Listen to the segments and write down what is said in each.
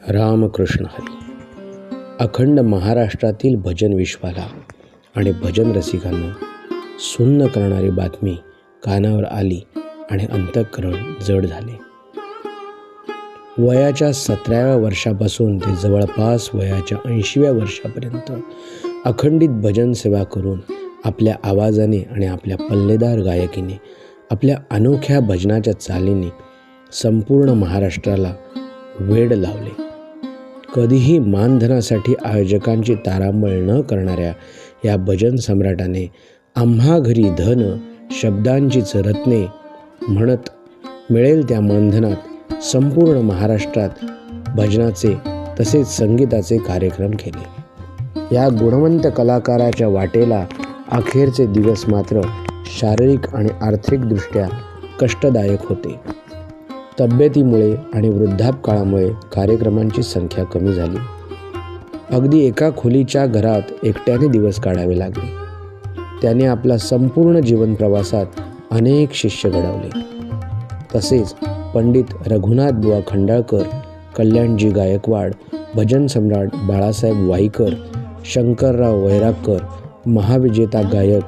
रामकृष्ण हरी. अखंड महाराष्ट्रातील भजन विश्वाला आणि भजन रसिकांना सुन्न करणारी बातमी कानावर आली आणि अंतःकरण जड झाले. वयाच्या सतराव्या वर्षापासून ते जवळपास वयाच्या ऐंशीव्या वर्षापर्यंत अखंडित भजन सेवा करून आपल्या आवाजाने आणि आपल्या पल्लेदार गायकीने आपल्या अनोख्या भजनाच्या चालीने संपूर्ण महाराष्ट्राला वेड लावले. कधीही मानधनासाठी आयोजकांची तारांबळ न करणाऱ्या या भजन सम्राटाने आम्हा घरी धन शब्दांचीच रत्ने म्हणत मिळेल त्या मानधनात संपूर्ण महाराष्ट्रात भजनाचे तसेच संगीताचे कार्यक्रम केले. या गुणवंत कलाकाराच्या वाटेला अखेरचे दिवस मात्र शारीरिक आणि आर्थिकदृष्ट्या कष्टदायक होते. तब्येतीमुळे आणि वृद्धापकाळामुळे कार्यक्रमांची संख्या कमी झाली. अगदी एका खोलीच्या घरात एकट्याने दिवस काढावे लागले. त्याने आपला संपूर्ण जीवन प्रवासात अनेक शिष्य घडवले. तसेच पंडित रघुनाथ बुवा खंडाळकर कल्याणजी गायकवाड भजन सम्राट बाळासाहेब वाईकर शंकरराव वैरागकर महाविजेता गायक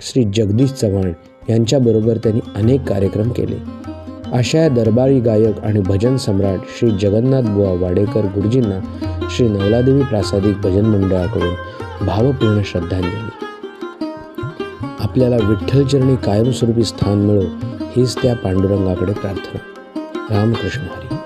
श्री जगदीश चव्हाण यांच्याबरोबर त्यांनी अनेक कार्यक्रम केले. अशा दरबारी गायक आणि भजन सम्राट श्री जगन्नाथ बुवा वाडेकर गुरुजींना श्री नवलादेवी प्रासादिक भजन मंडळाकडून भावपूर्ण श्रद्धांजली. आपल्याला विठ्ठलचरणी कायमस्वरूपी स्थान मिळो हीच त्या पांडुरंगाकडे प्रार्थना. रामकृष्ण हरी.